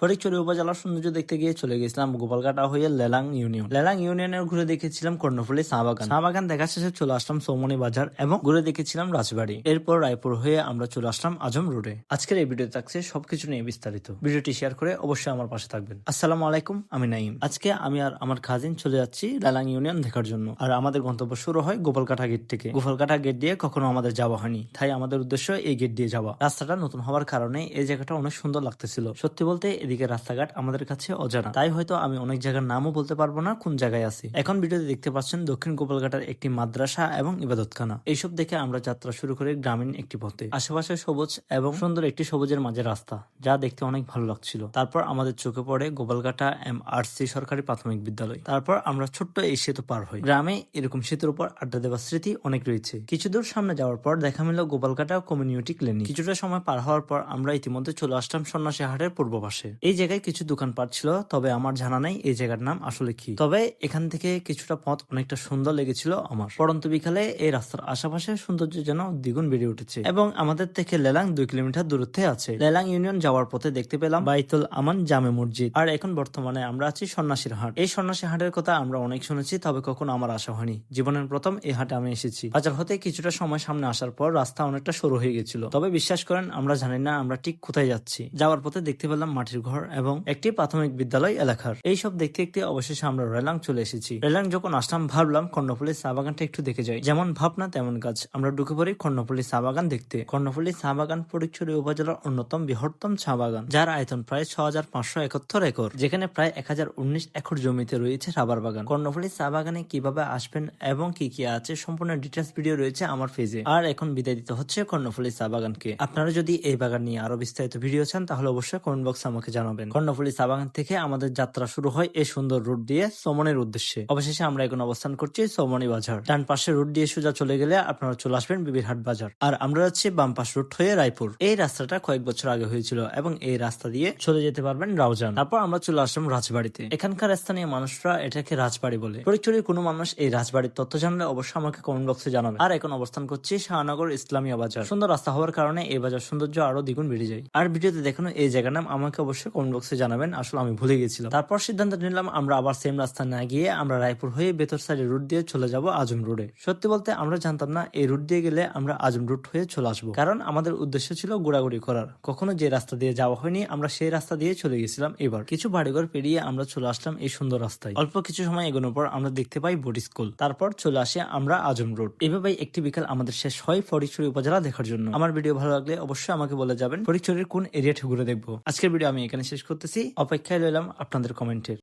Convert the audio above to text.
ফটিকছড়ি উপজেলার সৌন্দর্য দেখতে গিয়ে চলে গেছিলাম গোপালঘাটা হয়ে লেলাং ইউনিয়ন। লেলাং ইউনিয়নের ঘুরে দেখেছিলাম কর্ণফুলি চা বাগান বাগান দেখা শেষে চলে আসলাম সৌমনি বাজার এবং ঘুরে দেখেছিলাম রাজবাড়ি। এরপর রায়পুর হয়ে আমরা চলে আসলাম আজম রোডে। আজকের এই ভিডিও থাকছে সবকিছু নিয়ে বিস্তারিত। ভিডিওটি শেয়ার করে অবশ্যই আমার পাশে থাকবেন। আসসালামু আলাইকুম, আমি নাইম আজকে আমি আর আমার কাজিন চলে যাচ্ছি লেলাং ইউনিয়ন দেখার জন্য। আর আমাদের গন্তব্য শুরু হয় গোপালকাটা গেট থেকে। গোপালকাটা গেট দিয়ে কখনো আমাদের যাওয়া হয়নি। তাই আমাদের উদ্দেশ্য এই গেট দিয়ে যাওয়া। রাস্তাটা নতুন হওয়ার কারণে এই জায়গাটা অনেক সুন্দর লাগতেছিল। সত্যি বলতে এদিকে রাস্তাঘাট আমাদের কাছে অজানা। তাই হয়তো আমি অনেক জায়গার নামও বলতে পারব না কোন জায়গায় আছি। এখন ভিডিওতে দেখতে পাচ্ছেন দক্ষিণ গোপালঘাটার একটি মাদ্রাসা এবং ইবাদতখানা। এইসব দেখে আমরা যাত্রা শুরু করি গ্রামীণ একটি পথে। আশেপাশে সবুজ এবং সুন্দর একটি সবুজের মাঝে রাস্তা, যা দেখতে অনেক ভালো লাগছিল। তারপর আমাদের চোখে পড়ে গোপালঘাটা এম আর সি সরকারি প্রাথমিক বিদ্যালয়। তারপর আমরা ছোট্ট এই সেতু পার হই। গ্রামে এরকম সেতুর উপর আড্ডা দেওয়ার স্মৃতি অনেক রয়েছে। কিছু দূর সামনে যাওয়ার পর দেখা মিলল গোপালঘাটা কমিউনিটি ক্লিনিক। কিছুটা সময় পার হওয়ার পর আমরা ইতিমধ্যে চলে আসলাম সন্ন্যাসী হাটের পূর্ব পাশে এই জায়গায় কিছু দোকানপাট ছিল, তবে আমার জানা নাই এই জায়গার নাম আসলে কি। তবে এখান থেকে কিছুটা পথ অনেকটা সুন্দর লেগেছিল আমার। পরন্ত বিকালে এই রাস্তার আশেপাশে সৌন্দর্য যেন দ্বিগুণ বেড়ে উঠেছে এবং আমাদের থেকে লেলাং দুই কিলোমিটার দূরত্বে আছে। লেলাং ইউনিয়ন যাওয়ার পথে দেখতে পেলাম বাইতুল আমান জামে মসজিদ। আর এখন বর্তমানে আমরা আছি সন্ন্যাসীর হাট। এই সন্ন্যাসী হাটের কথা আমরা অনেক শুনেছি, তবে কখনো আমার আশা হয়নি। জীবনের প্রথম এই হাটে আমি এসেছি। বাজার হতে কিছুটা সময় সামনে আসার পর রাস্তা অনেকটা সরু হয়ে গেছিল। তবে বিশ্বাস করেন, আমরা জানি না আমরা ঠিক কোথায় যাচ্ছি। যাওয়ার পথে দেখতে পেলাম মাটির ঘর এবং একটি প্রাথমিক বিদ্যালয় এলাকার। এইসব দেখতে দেখতে অবশেষে আমরা রেলাং চলে এসেছি। রেলাং যখন আসলাম, ভাবলাম কর্ণফুলি চা বাগানটা একটু দেখে যাই। যেমন ভাবনা, তেমন কাজ। আমরা ঢুকে পড়ি কর্ণফুলি চা বাগান দেখতে। কর্ণফুলি চা বাগান ফটিকছড়ি উপজেলার অন্যতম বৃহত্তম চা বাগান, যার আয়তন প্রায় ছ হাজার পাঁচশো একাত্তর একর, যেখানে প্রায় এক হাজার উনিশ একর জমিতে রয়েছে রাবার বাগান। কর্ণফুলি চা বাগানে কীভাবে আসবেন এবং কি কি আছে সম্পূর্ণ ডিটেলস ভিডিও রয়েছে আমার পেজে। আর এখন বিদায় দিতে হচ্ছে কর্ণফুলি চা বাগানকে। আপনারা যদি এই বাগান নিয়ে আরও বিস্তারিত ভিডিও চান, তাহলে অবশ্যই কমেন্ট বক্সে আমাকে জানাবেন। কর্ণফুলি চা বাগান থেকে আমাদের যাত্রা শুরু হয় এই সুন্দর রুট দিয়ে সোমনের উদ্দেশ্যে। অবশেষে আমরা এখন অবস্থান করছি সোমনি বাজার। ডান পাশে রুট দিয়ে সোজা চলে গেলে আপনারা চলে আসবেন বিবিরহাট বাজার। আর আমরা যাচ্ছি বাম পাশ রুট হয়ে রায়পুর। এই রাস্তাটা কয়েক বছর আগে হয়েছিল এবং এই রাস্তা দিয়ে চলে যেতে পারবেন রাউজান। তারপর আমরা চলে আসলাম রাজবাড়িতে। এখানকার স্থানীয় মানুষরা এটাকে রাজবাড়ি বলে। পরিচয় কোনো মানুষ এই রাজবাড়ির তথ্য জানলে অবশ্যই আমাকে কমেন্ট বক্সে জানাবে আর এখন অবস্থান করছি শাহনগর ইসলামিয়া বাজার। সুন্দর রাস্তা হওয়ার কারণে এই বাজার সৌন্দর্য আরও দ্বিগুণ বেড়ে যায়। আর ভিডিওতে দেখানো এই জায়গার নাম আমাকে অবশ্যই কমেন্ট বক্সে জানাবেন। আসলে আমি ভুলে গেছিলাম। তারপর সিদ্ধান্ত নিলাম, আমরা আবার সেম রাস্তা না গিয়ে আমরা রায়পুর হয়ে বেতর সাইডে রুট দিয়ে চলে যাব আজম রোডে সত্যি বলতে আমরা জানতাম না, এই রুট দিয়ে গেলে আমরা আজম রুট হয়ে চলে আসব। কারণ আমাদের উদ্দেশ্য ছিল ঘোরাঘুরি করার। কখনো যে রাস্তা দিয়ে যাওয়া হয়নি, আমরা সেই রাস্তা দিয়ে চলে গেছিলাম এবার। কিছু বাড়িঘর পেরিয়ে আমরা চলে আসলাম এই সুন্দর রাস্তায়। অল্প কিছু সময় এগোনোর পর আমরা দেখতে পাই বোর্ড স্কুল তারপর চলে আসে আমরা আজম রোড এভাবেই একটি বিকাল আমাদের শেষ হয় ফরিকছড়ি উপজেলা দেখার জন্য। আমার ভিডিও ভালো লাগলে অবশ্যই আমাকে বলে যাবেন ফরিকছড়ির কোন এরিয়াটি ঘুরে দেখব। আজকের ভিডিও আমি এখানে শেষ করতেছি। অপেক্ষায় রইলাম আপনাদের কমেন্টের।